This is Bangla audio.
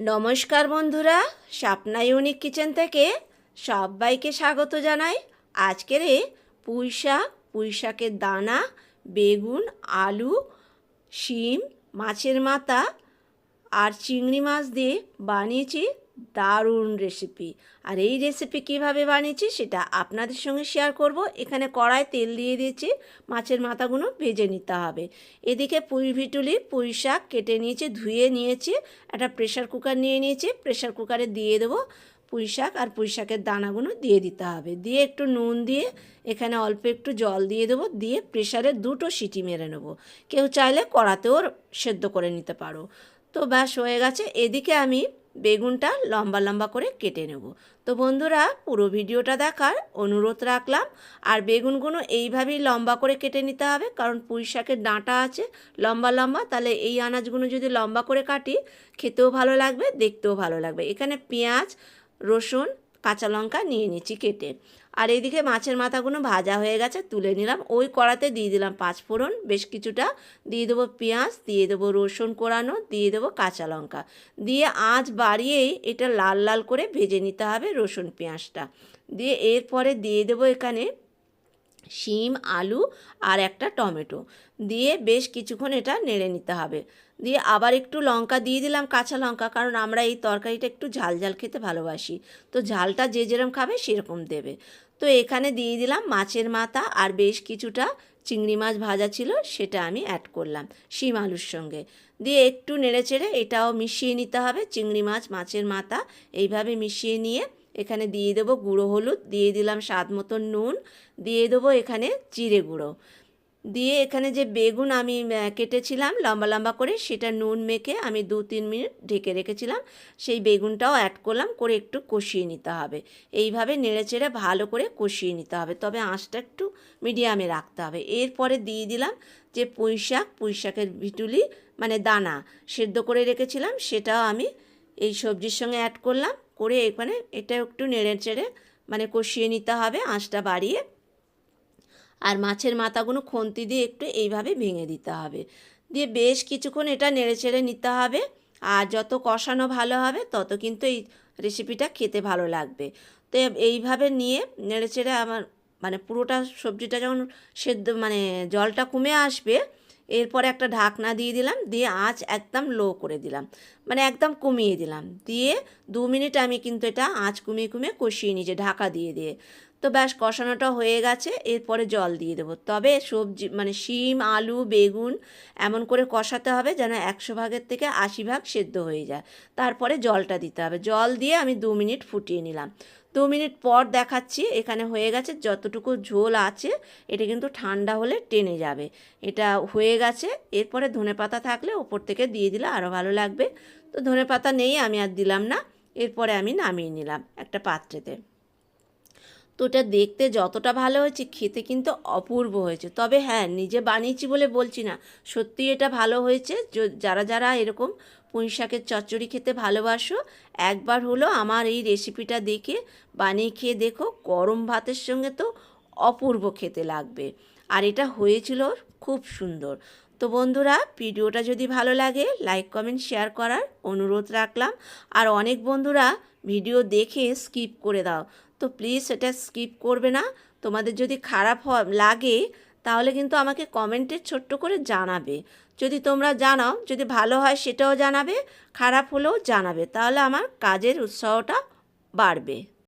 নমস্কার বন্ধুরা স্বপ্না ইউনিক কিচেন থেকে সবাইকে স্বাগত জানাই। আজকের এ পুঁই শাক, পুঁই শাকের দানা, বেগুন, আলু, শিম, মাছের মাথা আর চিংড়ি মাছ দিয়ে বানিয়েছি। দারুণ রেসিপি আর এই রেসিপি কীভাবে বানিয়েছি সেটা আপনাদের সঙ্গে শেয়ার করব। এখানে কড়ায় তেল দিয়ে দিয়েছি, মাছের মাথাগুলো ভেজে নিতে হবে। এদিকে পুঁই ভিটুলি, পুঁই শাক কেটে নিয়েছি, ধুয়ে নিয়েছি, একটা প্রেশার কুকার নিয়ে নিয়েছি প্রেশার কুকারে দিয়ে দেবো পুঁই শাক আর পুঁই শাকের দানাগুলো দিয়ে দিতে হবে। দিয়ে একটু নুন দিয়ে এখানে অল্প একটু জল দিয়ে দেবো, দিয়ে প্রেশারে দুটো সিটি মেরে নেব। কেউ চাইলে কড়াতেও সেদ্ধ করে নিতে পারো। তো ব্যাস হয়ে গেছে। এদিকে আমি বেগুনটা লম্বা লম্বা করে কেটে নেব। তো বন্ধুরা, পুরো ভিডিওটা দেখার অনুরোধ রাখলাম। আর বেগুনগুলো এইভাবেই লম্বা করে কেটে নিতে হবে, কারণ পুঁই শাকের ডাঁটা আছে, লম্বা লম্বা। তাহলে এই আনাজগুলো যদি লম্বা করে কাটি, খেতেও ভালো লাগবে, দেখতেও ভালো লাগবে। এখানে পেঁয়াজ, রসুন কাঁচা লঙ্কা নিয়ে নিচ্ছি কেটে। আর এইদিকে মাছের মাথাগুলো ভাজা হয়ে গেছে, তুলে নিলাম। ওই কড়াতে দিয়ে দিলাম পাঁচ ফোড়ন, বেশ কিছুটা। দিয়ে দেবো পেঁয়াজ, দিয়ে দেবো রসুন কোড়ানো দিয়ে দেবো কাঁচা লঙ্কা। দিয়ে আঁচ বাড়িয়েই এটা লাল লাল করে ভেজে নিতে হবে রসুন পেঁয়াজটা। দিয়ে এরপরে দিয়ে দেবো এখানে শিম, আলু আর একটা টমেটো। দিয়ে বেশ কিছুক্ষণ এটা নেড়ে নিতে হবে। দিয়ে আবার একটু লঙ্কা দিয়ে দিলাম কাঁচা লঙ্কা, কারণ আমরা এই তরকারিটা একটু ঝাল ঝাল খেতে ভালোবাসি। তো ঝালটা যে যেরকম খাবে সেরকম দেবে। তো এখানে দিয়ে দিলাম মাছের মাথা আর বেশ কিছুটা চিংড়ি মাছ ভাজা ছিল, সেটা আমি অ্যাড করলাম শিম আলুর সঙ্গে। দিয়ে একটু নেড়ে চেড়ে এটাও মিশিয়ে নিতে হবে। চিংড়ি মাছ, মাছের মাথা এইভাবে মিশিয়ে নিয়ে এখানে দিয়ে দেবো গুঁড়ো হলুদ, দিয়ে দিলাম স্বাদ মতো নুন, দিয়ে দেবো এখানে জিরে গুঁড়ো। দিয়ে এখানে যে বেগুন আমি কেটেছিলাম লম্বা লম্বা করে, সেটা নুন মেখে আমি দু তিন মিনিট ঢেকে রেখেছিলাম। সেই বেগুনটাও অ্যাড করলাম, করে একটু কষিয়ে নিতে হবে। এইভাবে নেড়ে চেড়ে ভালো করে কষিয়ে নিতে হবে, তবে আঁচটা একটু মিডিয়ামে রাখতে হবে। এরপরে দিয়ে দিলাম যে পুঁই শাক, পুঁই শাকের ভিটুলি মানে দানা সেদ্ধ করে রেখেছিলাম, সেটাও আমি এই সবজির সঙ্গে অ্যাড করলাম। করে এখানে এটা একটু নেড়ে চেড়ে মানে কষিয়ে নিতে হবে আঁচটা বাড়িয়ে। আর মাছের মাথাগুলো খন্তি দিয়ে একটু এইভাবে ভেঙে দিতে হবে। দিয়ে বেশ কিছুক্ষণ এটা নেড়ে চেড়ে নিতে হবে। আর যত কষানো ভালো হবে তত কিন্তু এই রেসিপিটা খেতে ভালো লাগবে। তো এইভাবে নিয়ে নেড়ে চেড়ে আমার মানে পুরোটা সবজিটা যখন সেদ্ধ মানে জলটা কমে আসবে এরপরে একটা ঢাকনা দিয়ে দিলাম, দিয়ে আঁচ একদম লো করে দিলাম। মানে একদম কমিয়ে দিলাম। দিয়ে দু মিনিট আমি কিন্তু এটা আঁচ কমিয়ে কমিয়ে কষিয়ে নিয়েছি ঢাকা দিয়ে দিয়ে। তো ব্যাস কষানোটা হয়ে গেছে, এরপরে জল দিয়ে দেবো। তবে সবজি মানে শিম, আলু, বেগুন এমন করে কষাতে হবে যেন একশো ভাগের থেকে আশি ভাগ সেদ্ধ হয়ে যায়। তারপরে জলটা দিতে হবে। জল দিয়ে আমি দু মিনিট ফুটিয়ে নিলাম। দু মিনিট পর দেখাচ্ছি, এখানে হয়ে গেছে যতটুকু ঝোল আছে, এটা কিন্তু ঠান্ডা হলে টেনে যাবে। এটা হয়ে গেছে, এরপরে ধনে পাতা থাকলে ওপর থেকে দিয়ে দিলে আরও ভালো লাগবে। তো ধনে পাতা নেই, আমি আর দিলাম না। এরপরে আমি নামিয়ে নিলাম একটা পাত্রেতে। তো এটা দেখতে যতটা ভালো হয়েছে, খেতে কিন্তু অপূর্ব হয়েছে। তবে হ্যাঁ নিজে বানিয়েছি বলে বলছি না। সত্যি এটা ভালো হয়েছে। যারা যারা এরকম পুঁই শাকের চচ্চড়ি খেতে ভালোবাসো, একবার হলো আমার এই রেসিপিটা দেখে বানিয়ে খেয়ে দেখো, গরম ভাতের সঙ্গে তো অপূর্ব খেতে লাগবে। আর এটা হয়েছিল খুব সুন্দর। তো বন্ধুরা, ভিডিওটা যদি ভালো লাগে, লাইক, কমেন্ট, শেয়ার করার অনুরোধ রাখলাম। আর অনেক বন্ধুরা ভিডিও দেখে স্কিপ করে দাও। তো প্লিজ এটা স্কিপ করবে না। তোমাদের যদি খারাপ লাগে, তাহলে কিন্তু আমাকে কমেন্টে ছোট্ট করে জানাবে। যদি তোমরা জানাও, যদি ভালো হয় সেটাও জানাবে, খারাপ হলেও জানাবে। তাহলে আমার কাজের উৎসাহটা বাড়বে।